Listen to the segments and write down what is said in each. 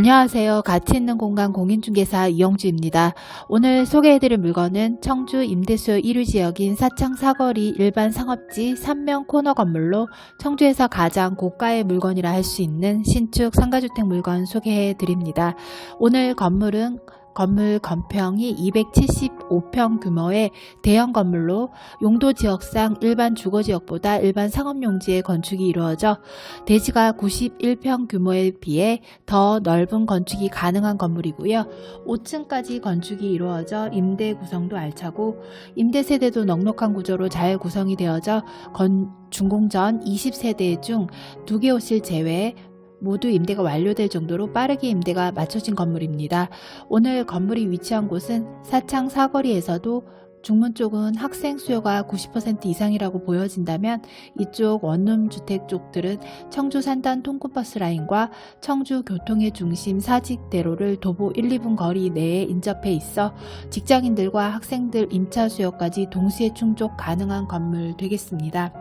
안녕하세요. 가치 있는 공간 공인중개사 이영주입니다. 오늘 소개해드릴 물건은 청주 임대수 1위 지역인 사창 사거리 일반 상업지 3명 코너 건물로 청주에서 가장 고가의 물건이라 할 수 있는 신축 상가주택 물건 소개해드립니다. 오늘 건물은 건물 건평이 275평 규모의 대형 건물로 용도 지역상 일반 주거 지역보다 일반 상업 용지의 건축이 이루어져 대지가 91평 규모에 비해 더 넓은 건축이 가능한 건물이고요. 5층까지 건축이 이루어져 임대 구성도 알차고 임대 세대도 넉넉한 구조로 잘 구성이 되어져 건 준공전 20세대 중 2개 호실 제외 모두 임대가 완료될 정도로 빠르게 임대가 맞춰진 건물입니다. 오늘 건물이 위치한 곳은 사창 사거리에서도 중문 쪽은 학생 수요가 90% 이상이라고 보여진다면 이쪽 원룸 주택 쪽들은 청주 산단 통근버스 라인과 청주 교통의 중심 사직대로를 도보 1, 2분 거리 내에 인접해 있어 직장인들과 학생들 임차 수요까지 동시에 충족 가능한 건물 되겠습니다.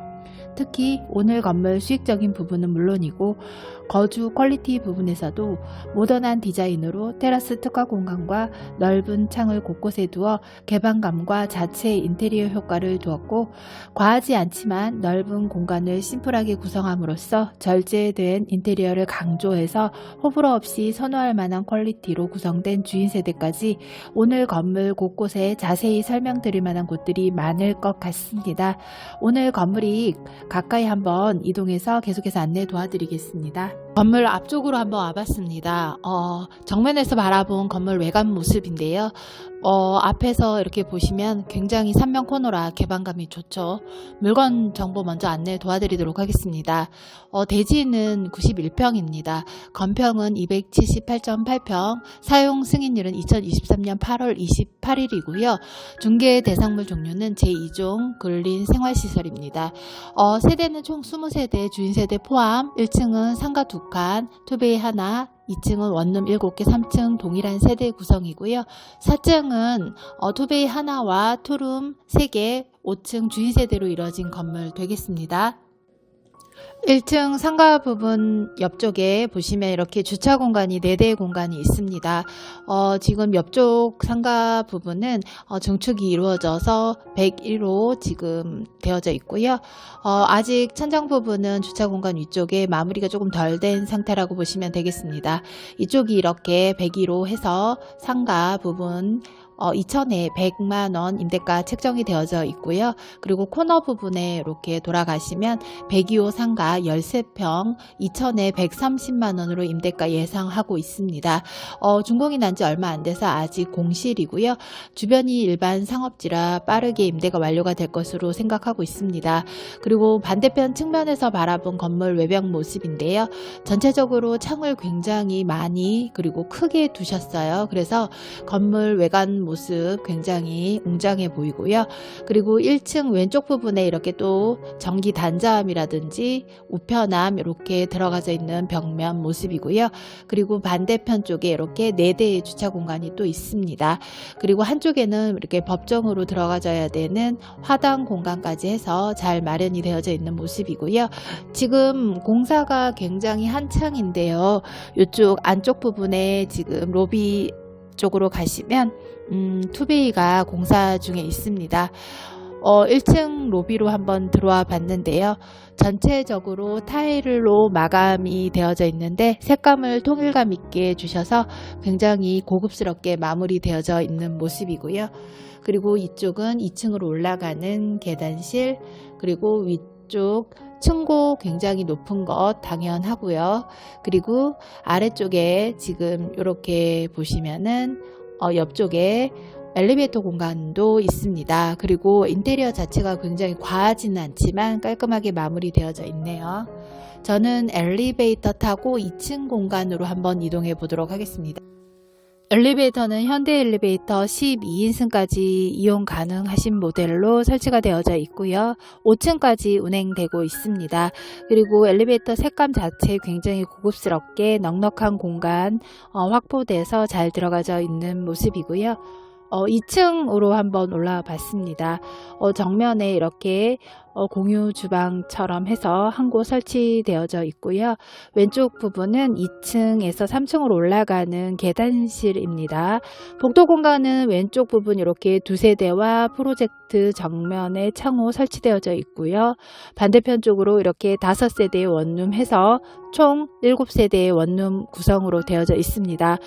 특히 오늘 건물 수익적인 부분은 물론이고 거주 퀄리티 부분에서도 모던한 디자인으로 테라스 특화 공간과 넓은 창을 곳곳에 두어 개방감과 자체 인테리어 효과를 두었고 과하지 않지만 넓은 공간을 심플하게 구성함으로써 절제된 인테리어를 강조해서 호불호 없이 선호할 만한 퀄리티로 구성된 주인 세대까지 오늘 건물 곳곳에 자세히 설명드릴 만한 곳들이 많을 것 같습니다. 오늘 건물이 가까이 한번 이동해서 계속해서 안내 도와드리겠습니다. 건물 앞쪽으로 한번 와봤습니다. 어, 정면에서 바라본 건물 외관 모습인데요. 어, 앞에서 이렇게 보시면 굉장히 삼면 코너라 개방감이 좋죠. 물건 정보 먼저 안내 도와드리도록 하겠습니다. 어, 대지는 91평입니다. 건평은 278.8평, 사용 승인일은 2023년 8월 28일이고요. 중개 대상물 종류는 제2종 근린 생활시설입니다. 어, 세대는 총 20세대, 주인 세대 포함, 1층은 상가 2칸, 투베이 하나, 2층은 원룸 7개, 3층 동일한 세대 구성이고요. 4층은 어, 투베이 하나와 투룸 3개, 5층 주인 세대로 이뤄진 건물 되겠습니다. 1층 상가 부분 옆쪽에 보시면 이렇게 주차 공간이 4대의 공간이 있습니다. 어, 지금 옆쪽 상가 부분은 어, 증축이 이루어져서 101호 지금 되어져 있고요. 어, 아직 천장 부분은 주차 공간 위쪽에 마무리가 조금 덜 된 상태라고 보시면 되겠습니다. 이쪽이 이렇게 101호 해서 상가 부분 어, 2천에 100만 원 임대가 책정이 되어져 있고요. 그리고 코너 부분에 이렇게 돌아가시면 102호 상가 13평 2천에 130만 원으로 임대가 예상하고 있습니다. 어, 준공이 난 지 얼마 안 돼서 아직 공실이고요. 주변이 일반 상업지라 빠르게 임대가 완료가 될 것으로 생각하고 있습니다. 그리고 반대편 측면에서 바라본 건물 외벽 모습인데요. 전체적으로 창을 굉장히 많이 그리고 크게 두셨어요. 그래서 건물 외관 모습 굉장히 웅장해 보이고요. 그리고 1층 왼쪽 부분에 이렇게 또 전기 단자함이라든지 우편함 이렇게 들어가져 있는 벽면 모습이고요. 그리고 반대편 쪽에 이렇게 4대의 주차 공간이 또 있습니다. 그리고 한쪽에는 이렇게 법정으로 들어가져야 되는 화단 공간까지 해서 잘 마련이 되어져 있는 모습이고요. 지금 공사가 굉장히 한창인데요. 이쪽 안쪽 부분에 지금 로비 쪽으로 가시면 음, 투베이가 공사 중에 있습니다. 어, 1층 로비로 한번 들어와 봤는데요. 전체적으로 타일로 마감이 되어져 있는데 색감을 통일감 있게 주셔서 굉장히 고급스럽게 마무리되어져 있는 모습이고요. 그리고 이쪽은 2층으로 올라가는 계단실, 그리고 위쪽 층고 굉장히 높은 것 당연하고요. 그리고 아래쪽에 지금 이렇게 보시면은 어, 옆쪽에 엘리베이터 공간도 있습니다. 그리고 인테리어 자체가 굉장히 과하지는 않지만 깔끔하게 마무리되어져 있네요. 저는 엘리베이터 타고 2층 공간으로 한번 이동해 보도록 하겠습니다. 엘리베이터는 현대 엘리베이터 12인승까지 이용 가능하신 모델로 설치가 되어져 있고요. 5층까지 운행되고 있습니다. 그리고 엘리베이터 색감 자체 굉장히 고급스럽게 넉넉한 공간 어, 확보돼서 잘 들어가져 있는 모습이고요. 어, 2층으로 한번 올라와 봤습니다. 어, 정면에 이렇게 어, 공유 주방처럼 해서 한 곳 설치되어져 있고요. 왼쪽 부분은 2층에서 3층으로 올라가는 계단실입니다. 복도 공간은 왼쪽 부분 이렇게 두 세대와 프로젝트 정면에 창호 설치되어져 있고요. 반대편 쪽으로 이렇게 다섯 세대의 원룸 해서 총 7세대의 원룸 구성으로 되어져 있습니다.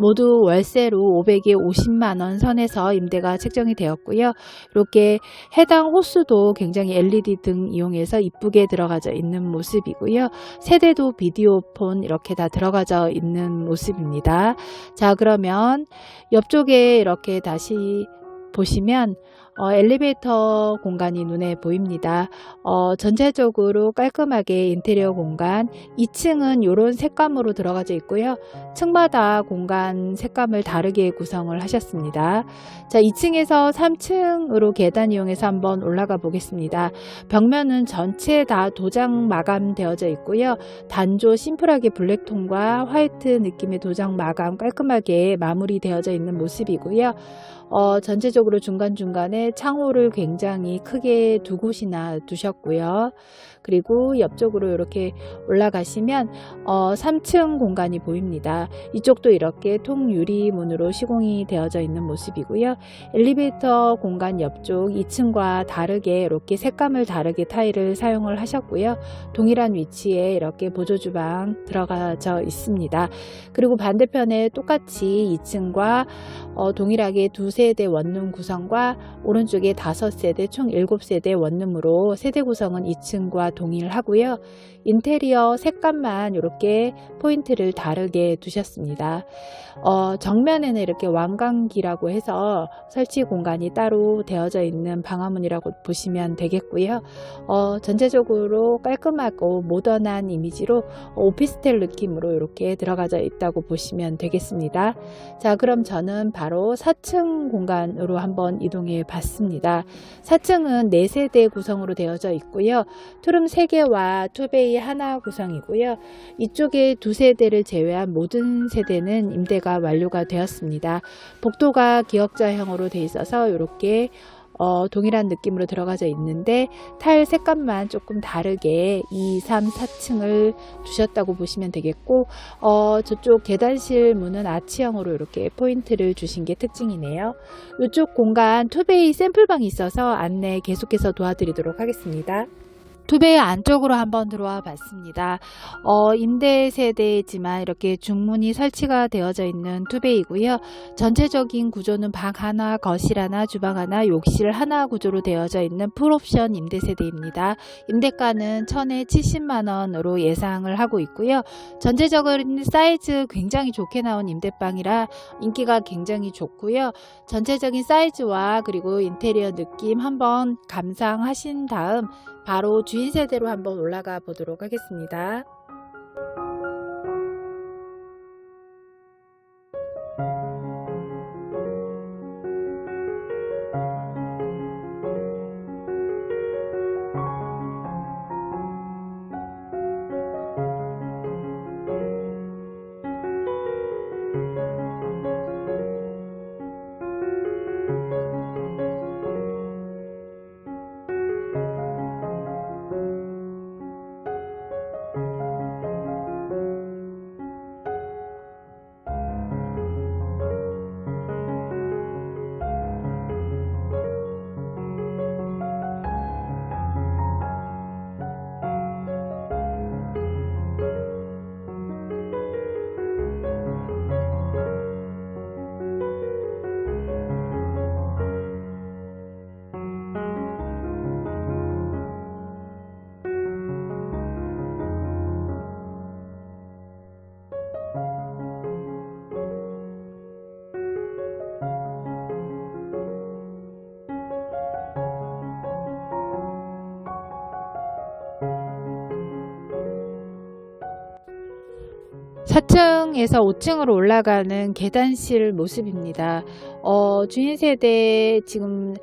모두 월세로 500에 50만 원 선에서 임대가 책정이 되었고요. 이렇게 해당 호수도 굉장히 LED 등 이용해서 이쁘게 들어가져 있는 모습이고요. 세대도 비디오폰 이렇게 다 들어가져 있는 모습입니다. 자, 그러면 옆쪽에 이렇게 다시 보시면 어, 엘리베이터 공간이 눈에 보입니다. 어, 전체적으로 깔끔하게 인테리어 공간 2층은 이런 색감으로 들어가져 있고요. 층마다 공간 색감을 다르게 구성을 하셨습니다. 자, 2층에서 3층으로 계단 이용해서 한번 올라가 보겠습니다. 벽면은 전체 다 도장 마감 되어져 있고요. 단조 심플하게 블랙톤과 화이트 느낌의 도장 마감 깔끔하게 마무리 되어져 있는 모습이고요. 어, 전체적으로 중간중간에 창호를 굉장히 크게 두 곳이나 두셨고요. 그리고 옆쪽으로 이렇게 올라가시면 어, 3층 공간이 보입니다. 이쪽도 이렇게 통유리 문으로 시공이 되어져 있는 모습이고요. 엘리베이터 공간 옆쪽 2층과 다르게 이렇게 색감을 다르게 타일을 사용을 하셨고요. 동일한 위치에 이렇게 보조 주방 들어가져 있습니다. 그리고 반대편에 똑같이 2층과 어, 동일하게 두 세대 원룸 구성과 오른쪽에 다섯 세대 총 7세대 원룸으로 세대 구성은 2층과 동일하고요. 인테리어 색감만 이렇게 포인트를 다르게 두셨습니다. 어, 정면에는 이렇게 왕관기라고 해서 설치 공간이 따로 되어져 있는 방화문이라고 보시면 되겠고요. 어, 전체적으로 깔끔하고 모던한 이미지로 오피스텔 느낌으로 이렇게 들어가져 있다고 보시면 되겠습니다. 자, 그럼 저는 바로 4층 공간으로 한번 이동해 봤습니다. 4층은 4세대 구성으로 되어져 있고요. 투룸 3개와 투베이 하나 구성이고요. 이쪽에 두 세대를 제외한 모든 세대는 임대가 완료가 되었습니다. 복도가 기역자형으로 되어 있어서 이렇게 어, 동일한 느낌으로 들어가져 있는데 타일 색감만 조금 다르게 2, 3, 4층을 두셨다고 보시면 되겠고 어, 저쪽 계단실 문은 아치형으로 이렇게 포인트를 주신 게 특징이네요. 이쪽 공간 투베이 샘플방이 있어서 안내 계속해서 도와드리도록 하겠습니다. 투베이 안쪽으로 한번 들어와 봤습니다. 어, 임대 세대지만 이렇게 중문이 설치가 되어져 있는 투베이고요. 전체적인 구조는 방 하나, 거실 하나, 주방 하나, 욕실 하나 구조로 되어져 있는 풀옵션 임대 세대입니다. 임대가는 1000에 70만 원으로 예상을 하고 있고요. 전체적인 사이즈 굉장히 좋게 나온 임대방이라 인기가 굉장히 좋고요. 전체적인 사이즈와 그리고 인테리어 느낌 한번 감상하신 다음 바로 주인 세대로 한번 올라가 보도록 하겠습니다. 사층에서 5층으로 올라가는 계단실 모습입니다. 어, 주인 세대 지금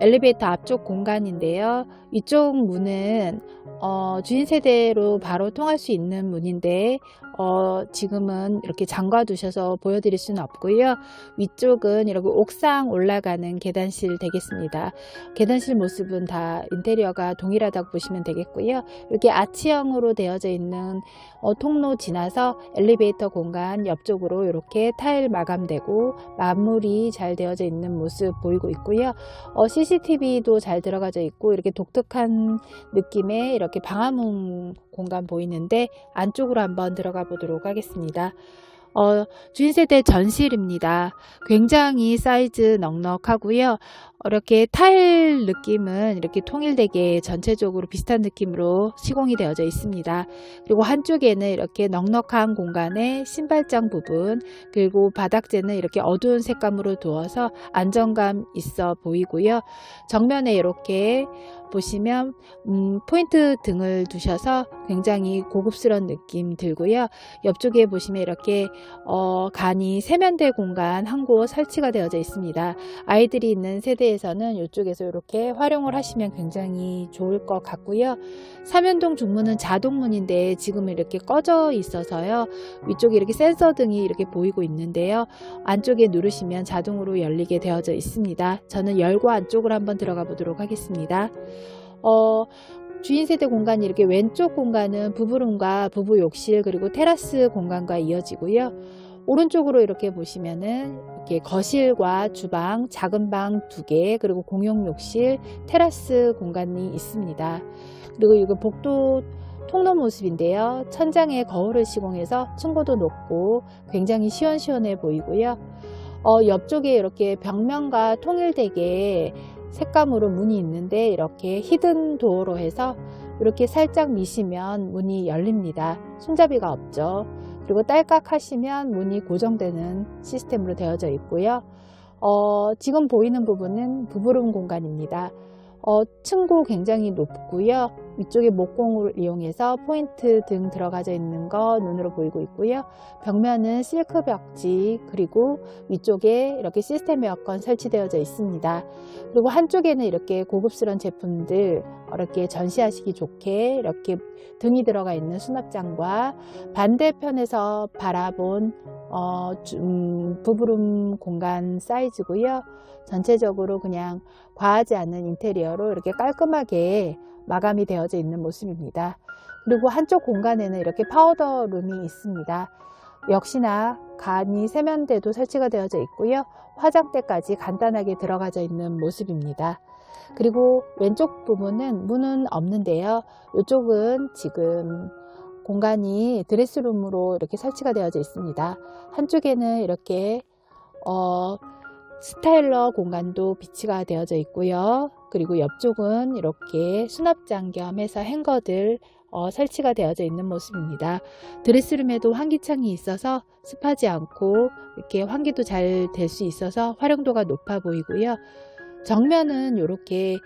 엘리베이터 앞쪽 공간인데요. 이쪽 문은 어, 주인 세대로 바로 통할 수 있는 문인데 어, 지금은 이렇게 잠가 두셔서 보여드릴 수는 없고요. 위쪽은 이렇게 옥상 올라가는 계단실 되겠습니다. 계단실 모습은 다 인테리어가 동일하다고 보시면 되겠고요. 이렇게 아치형으로 되어져 있는 어, 통로 지나서 엘리베이터 공간 옆쪽으로 이렇게 타일 마감되고 마무리 잘 되어져 있는 모습 보이고 있고요. 어, CCTV도 잘 들어가져 있고 이렇게 독특한 느낌의 이렇게 방화문 공간 보이는데 안쪽으로 한번 들어가 보도록 하겠습니다. 어, 주인 세대 전실입니다. 굉장히 사이즈 넉넉하고요. 이렇게 타일 느낌은 이렇게 통일되게 전체적으로 비슷한 느낌으로 시공이 되어져 있습니다. 그리고 한쪽에는 이렇게 넉넉한 공간에 신발장 부분 그리고 바닥재는 이렇게 어두운 색감으로 두어서 안정감 있어 보이고요. 정면에 이렇게 보시면 음, 포인트 등을 두셔서 굉장히 고급스러운 느낌 들고요. 옆쪽에 보시면 이렇게 어, 간이 세면대 공간 한 곳 설치가 되어져 있습니다. 아이들이 있는 세대 에서는 이쪽에서 이렇게 활용을 하시면 굉장히 좋을 것 같고요. 삼연동 중문은 자동문인데 지금 이렇게 꺼져 있어서요. 위쪽에 이렇게 센서 등이 이렇게 보이고 있는데요. 안쪽에 누르시면 자동으로 열리게 되어져 있습니다. 저는 열고 안쪽으로 한번 들어가 보도록 하겠습니다. 어, 주인 세대 공간이 이렇게 왼쪽 공간은 부부룸과 부부 욕실 그리고 테라스 공간과 이어지고요. 오른쪽으로 이렇게 보시면은 이렇게 거실과 주방, 작은 방 두 개, 그리고 공용 욕실, 테라스 공간이 있습니다. 그리고 이거 복도 통로 모습인데요. 천장에 거울을 시공해서 층고도 높고 굉장히 시원시원해 보이고요. 어, 옆쪽에 이렇게 벽면과 통일되게 색감으로 문이 있는데 이렇게 히든 도어로 해서 이렇게 살짝 미시면 문이 열립니다. 손잡이가 없죠. 그리고 딸깍 하시면 문이 고정되는 시스템으로 되어져 있고요. 어, 지금 보이는 부분은 부부룸 공간입니다. 어, 층고 굉장히 높고요. 위쪽에 목공을 이용해서 포인트 등 들어가져 있는 거 눈으로 보이고 있고요. 벽면은 실크 벽지 그리고 위쪽에 이렇게 시스템 에어컨 설치되어져 있습니다. 그리고 한쪽에는 이렇게 고급스러운 제품들 이렇게 전시하시기 좋게 이렇게 등이 들어가 있는 수납장과 반대편에서 바라본 어, 음, 부부룸 공간 사이즈고요. 전체적으로 그냥 과하지 않은 인테리어로 이렇게 깔끔하게 마감이 되어져 있는 모습입니다. 그리고 한쪽 공간에는 이렇게 파우더 룸이 있습니다. 역시나 간이 세면대도 설치가 되어져 있고요. 화장대까지 간단하게 들어가져 있는 모습입니다. 그리고 왼쪽 부분은 문은 없는데요. 이쪽은 지금 공간이 드레스룸으로 이렇게 설치가 되어져 있습니다. 한쪽에는 이렇게 어, 스타일러 공간도 비치가 되어져 있고요. 그리고 옆쪽은 이렇게 수납장 겸 해서 행거들 어, 설치가 되어져 있는 모습입니다. 드레스룸에도 환기창이 있어서 습하지 않고 이렇게 환기도 잘 될 수 있어서 활용도가 높아 보이고요. 정면은 이렇게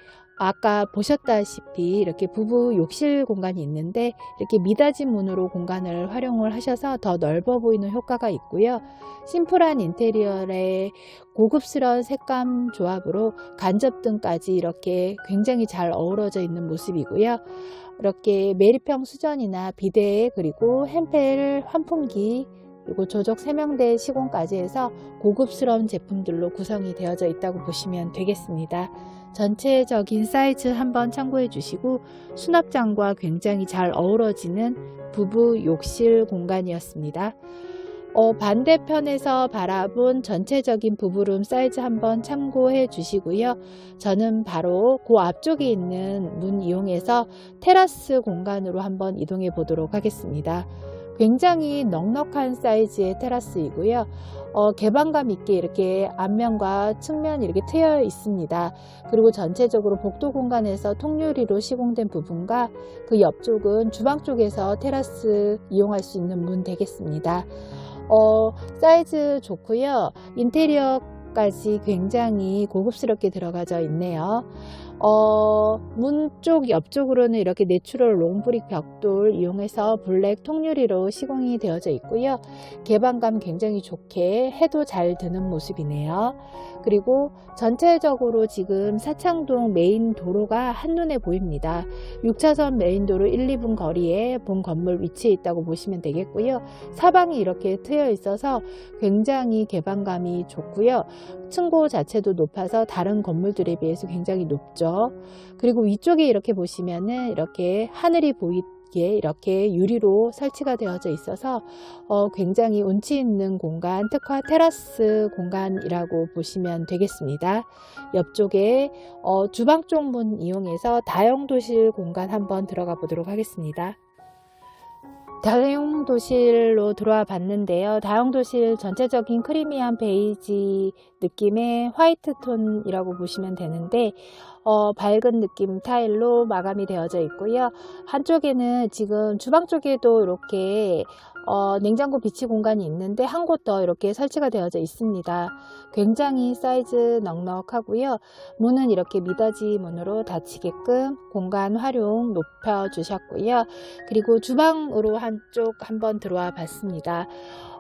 아까 보셨다시피 이렇게 부부 욕실 공간이 있는데 이렇게 미닫이 문으로 공간을 활용을 하셔서 더 넓어 보이는 효과가 있고요. 심플한 인테리어의 고급스러운 색감 조합으로 간접등까지 이렇게 굉장히 잘 어우러져 있는 모습이고요. 이렇게 메리평 수전이나 비데 그리고 햄펠 환풍기 그리고 조적 세명대 시공까지 해서 고급스러운 제품들로 구성이 되어져 있다고 보시면 되겠습니다. 전체적인 사이즈 한번 참고해 주시고 수납장과 굉장히 잘 어우러지는 부부 욕실 공간이었습니다. 어, 반대편에서 바라본 전체적인 부부룸 사이즈 한번 참고해 주시고요. 저는 바로 그 앞쪽에 있는 문 이용해서 테라스 공간으로 한번 이동해 보도록 하겠습니다. 굉장히 넉넉한 사이즈의 테라스이고요. 어, 개방감 있게 이렇게 앞면과 측면 이렇게 트여 있습니다. 그리고 전체적으로 복도 공간에서 통유리로 시공된 부분과 그 옆쪽은 주방 쪽에서 테라스 이용할 수 있는 문 되겠습니다. 어, 사이즈 좋고요. 인테리어 까지 굉장히 고급스럽게 들어가져 있네요. 어, 문 쪽 옆쪽으로는 이렇게 내추럴 롱브릭 벽돌 이용해서 블랙 통유리로 시공이 되어져 있고요. 개방감 굉장히 좋게 해도 잘 드는 모습이네요. 그리고 전체적으로 지금 사창동 메인 도로가 한눈에 보입니다. 6차선 메인 도로 1, 2분 거리에 본 건물 위치해 있다고 보시면 되겠고요. 사방이 이렇게 트여 있어서 굉장히 개방감이 좋고요. 층고 자체도 높아서 다른 건물들에 비해서 굉장히 높죠. 그리고 위쪽에 이렇게 보시면은 이렇게 하늘이 보이 게 이렇게 유리로 설치가 되어져 있어서 어, 굉장히 운치 있는 공간, 특화 테라스 공간이라고 보시면 되겠습니다. 옆쪽에 어, 주방 쪽 문 이용해서 다용도실 공간 한번 들어가 보도록 하겠습니다. 다용도실로 들어와 봤는데요. 다용도실 전체적인 크리미한 베이지 느낌의 화이트 톤이라고 보시면 되는데 어, 밝은 느낌 타일로 마감이 되어져 있고요. 한쪽에는 지금 주방 쪽에도 이렇게 어, 냉장고 비치 공간이 있는데 한 곳 더 이렇게 설치가 되어져 있습니다. 굉장히 사이즈 넉넉하고요. 문은 이렇게 미닫이 문으로 닫히게끔 공간 활용 높여 주셨고요. 그리고 주방으로 한쪽 한번 들어와 봤습니다.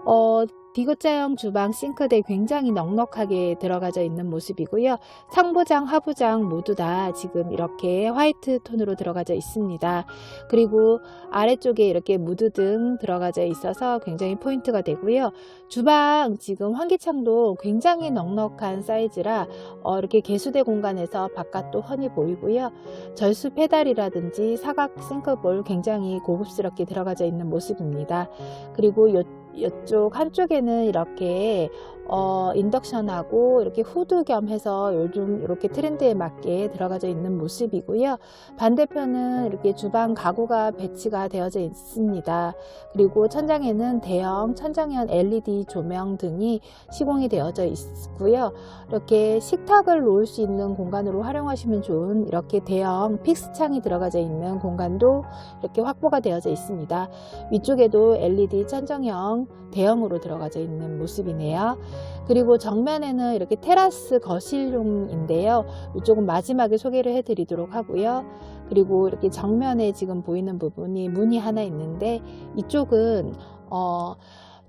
어, 비고자형 주방 싱크대 굉장히 넉넉하게 들어가져 있는 모습이고요. 상부장, 하부장 모두 다 지금 이렇게 화이트 톤으로 들어가져 있습니다. 그리고 아래쪽에 이렇게 무드등 들어가져 있어서 굉장히 포인트가 되고요. 주방 지금 환기창도 굉장히 넉넉한 사이즈라 어, 이렇게 개수대 공간에서 바깥도 훤히 보이고요. 절수 페달이라든지 사각 싱크볼 굉장히 고급스럽게 들어가져 있는 모습입니다. 그리고 요 이쪽 한쪽에는 이렇게 어, 인덕션하고 이렇게 후드 겸 해서 요즘 이렇게 트렌드에 맞게 들어가져 있는 모습이고요. 반대편은 이렇게 주방 가구가 배치가 되어져 있습니다. 그리고 천장에는 대형 천장형 LED 조명 등이 시공이 되어져 있고요. 이렇게 식탁을 놓을 수 있는 공간으로 활용하시면 좋은 이렇게 대형 픽스 창이 들어가져 있는 공간도 이렇게 확보가 되어져 있습니다. 위쪽에도 LED 천정형 대형으로 들어가져 있는 모습이네요. 그리고 정면에는 이렇게 테라스 거실용인데요. 이쪽은 마지막에 소개를 해드리도록 하고요. 그리고 이렇게 정면에 지금 보이는 부분이 문이 하나 있는데 이쪽은 어,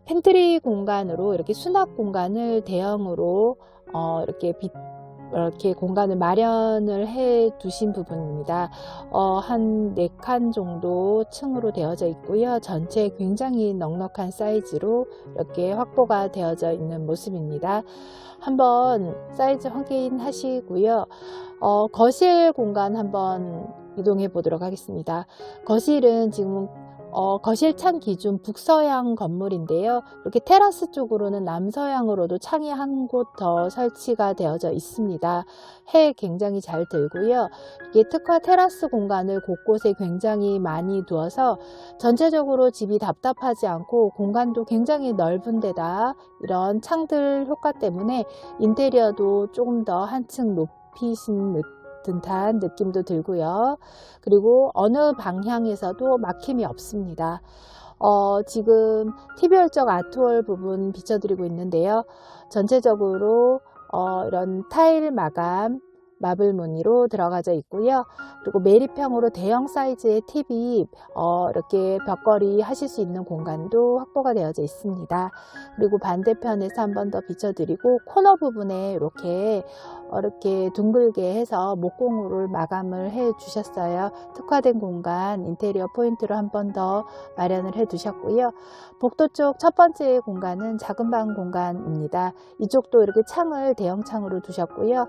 팬트리 공간으로 이렇게 수납 공간을 대형으로 어, 이렇게 빛 이렇게 공간을 마련을 해 두신 부분입니다. 어, 한 4칸 정도 층으로 되어져 있고요. 전체 굉장히 넉넉한 사이즈로 이렇게 확보가 되어져 있는 모습입니다. 한번 사이즈 확인하시고요. 어, 거실 공간 한번 이동해 보도록 하겠습니다. 거실은 지금 어, 거실 창 기준 북서양 건물인데요. 이렇게 테라스 쪽으로는 남서양으로도 창이 한 곳 더 설치가 되어져 있습니다. 해 굉장히 잘 들고요. 이게 특화 테라스 공간을 곳곳에 굉장히 많이 두어서 전체적으로 집이 답답하지 않고 공간도 굉장히 넓은 데다 이런 창들 효과 때문에 인테리어도 조금 더 한층 높이신 느낌 듯한 느낌도 들고요. 그리고 어느 방향에서도 막힘이 없습니다. 어, 지금 열적 아트월 부분 비춰드리고 있는데요. 전체적으로 어, 이런 타일 마감, 마블 무늬로 들어가져 있고요. 그리고 매립형으로 대형 사이즈의 TV 어, 이렇게 벽걸이 하실 수 있는 공간도 확보가 되어져 있습니다. 그리고 반대편에서 한 번 더 비춰드리고 코너 부분에 이렇게 어, 이렇게 둥글게 해서 목공으로 마감을 해 주셨어요. 특화된 공간 인테리어 포인트로 한 번 더 마련을 해 두셨고요. 복도 쪽 첫 번째 공간은 작은 방 공간입니다. 이쪽도 이렇게 창을 대형 창으로 두셨고요.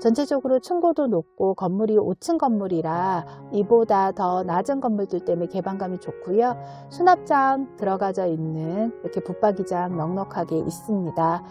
전체적으로 층고도 높고 건물이 5층 건물이라 이보다 더 낮은 건물들 때문에 개방감이 좋고요. 수납장 들어가져 있는 이렇게 붙박이장 넉넉하게 있습니다.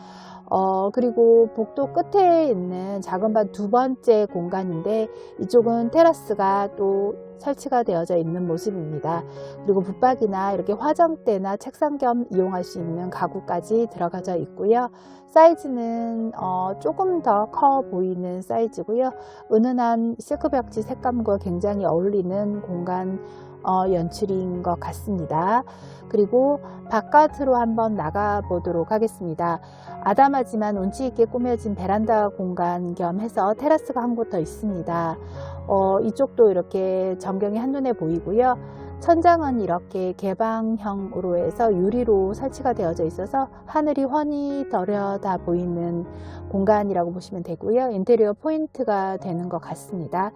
어, 그리고 복도 끝에 있는 작은 방두 번째 공간인데 이쪽은 테라스가 또 설치가 되어져 있는 모습입니다. 그리고 붙박이나 이렇게 화장대나 책상 겸 이용할 수 있는 가구까지 들어가져 있고요. 사이즈는 어, 조금 더 커 보이는 사이즈고요. 은은한 실크 벽지 색감과 굉장히 어울리는 공간 어, 연출인 것 같습니다. 그리고 바깥으로 한번 나가 보도록 하겠습니다. 아담하지만 운치 있게 꾸며진 베란다 공간 겸 해서 테라스가 한 곳 더 있습니다. 어, 이쪽도 이렇게 전경이 한눈에 보이고요. 천장은 이렇게 개방형으로 해서 유리로 설치가 되어져 있어서 하늘이 훤히 들여다 보이는 공간이라고 보시면 되고요. 인테리어 포인트가 되는 것 같습니다.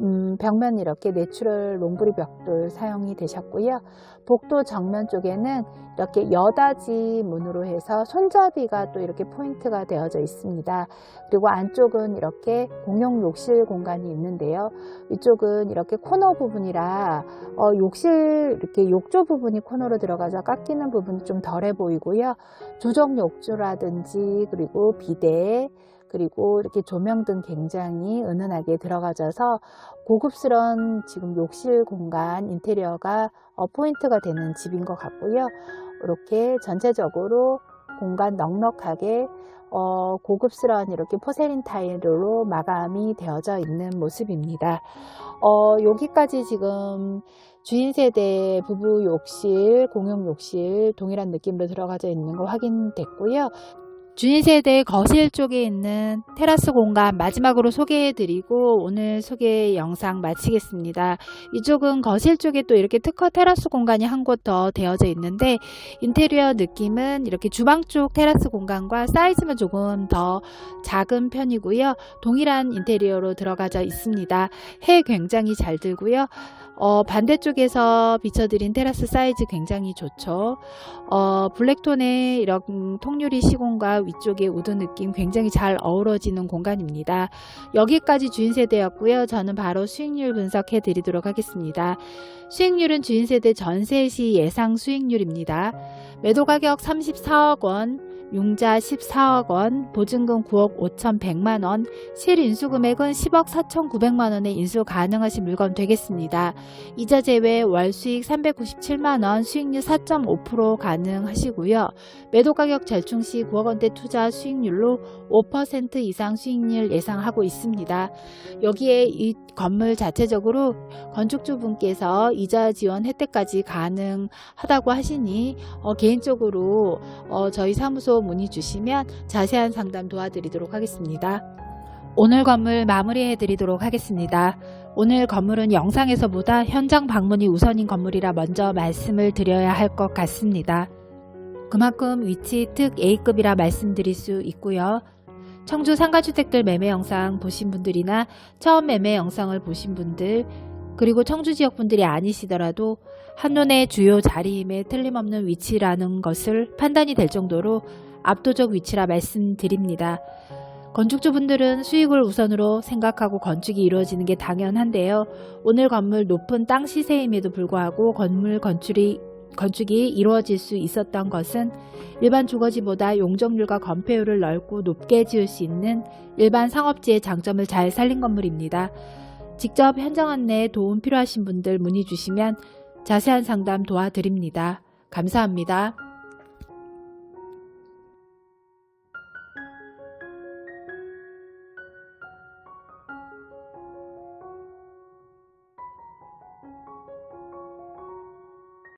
음, 벽면 이렇게 내추럴 롱브리 벽돌 사용이 되셨고요. 복도 정면 쪽에는 이렇게 여다지 문으로 해서 손잡이가 또 이렇게 포인트가 되어져 있습니다. 그리고 안쪽은 이렇게 공용 욕실 공간이 있는데요. 이쪽은 이렇게 코너 부분이라 어, 욕실 이렇게 욕조 부분이 코너로 들어가서 깎이는 부분이 좀 덜해 보이고요. 조정 욕조라든지 그리고 비데 그리고 이렇게 조명 등 굉장히 은은하게 들어가져서 고급스러운 지금 욕실 공간 인테리어가 어, 포인트가 되는 집인 것 같고요. 이렇게 전체적으로 공간 넉넉하게 어, 고급스러운 이렇게 포세린 타일로 마감이 되어져 있는 모습입니다. 어, 여기까지 지금 주인 세대 부부 욕실, 공용 욕실 동일한 느낌으로 들어가져 있는 거 확인됐고요. 주인 세대 거실 쪽에 있는 테라스 공간 마지막으로 소개해드리고 오늘 소개 영상 마치겠습니다. 이쪽은 거실 쪽에 또 이렇게 특허 테라스 공간이 한 곳 더 되어져 있는데 인테리어 느낌은 이렇게 주방 쪽 테라스 공간과 사이즈는 조금 더 작은 편이고요. 동일한 인테리어로 들어가져 있습니다. 해 굉장히 잘 들고요. 어, 반대쪽에서 비춰드린 테라스 사이즈 굉장히 좋죠. 어, 블랙톤의 이런 통유리 시공과 위쪽의 우드 느낌 굉장히 잘 어우러지는 공간입니다. 여기까지 주인 세대였고요. 저는 바로 수익률 분석해 드리도록 하겠습니다. 수익률은 주인 세대 전세 시 예상 수익률입니다. 매도 가격 34억 원, 융자 14억 원, 보증금 9억 5,100만 원, 실 인수 금액은 10억 4,900만 원에 인수 가능하신 물건 되겠습니다. 이자 제외 월 수익 397만 원, 수익률 4.5% 가능하시고요. 매도 가격 절충 시 9억 원대 투자 수익률로 5% 이상 수익률 예상하고 있습니다. 여기에 이 건물 자체적으로 건축주분께서 이자 지원 혜택까지 가능하다고 하시니 어, 개인적으로 어, 저희 사무소 문의 주시면 자세한 상담 도와드리도록 하겠습니다. 오늘 건물 마무리해 드리도록 하겠습니다. 오늘 건물은 영상에서 보다 현장 방문이 우선인 건물이라 먼저 말씀을 드려야 할 것 같습니다. 그만큼 위치 특 A급이라 말씀드릴 수 있고요. 청주 상가주택들 매매 영상 보신 분들이나 처음 매매 영상을 보신 분들 그리고 청주 지역 분들이 아니시더라도 한눈에 주요 자리임에 틀림없는 위치라는 것을 판단이 될 정도로 압도적 위치라 말씀드립니다. 건축주분들은 수익을 우선으로 생각하고 건축이 이루어지는 게 당연한데요. 오늘 건물 높은 땅 시세임에도 불구하고 건물 건축이 건축이 이루어질 수 있었던 것은 일반 주거지보다 용적률과 건폐율을 넓고 높게 지을 수 있는 일반 상업지의 장점을 잘 살린 건물입니다. 직접 현장 안내에 도움 필요하신 분들 문의 주시면 자세한 상담 도와드립니다. 감사합니다.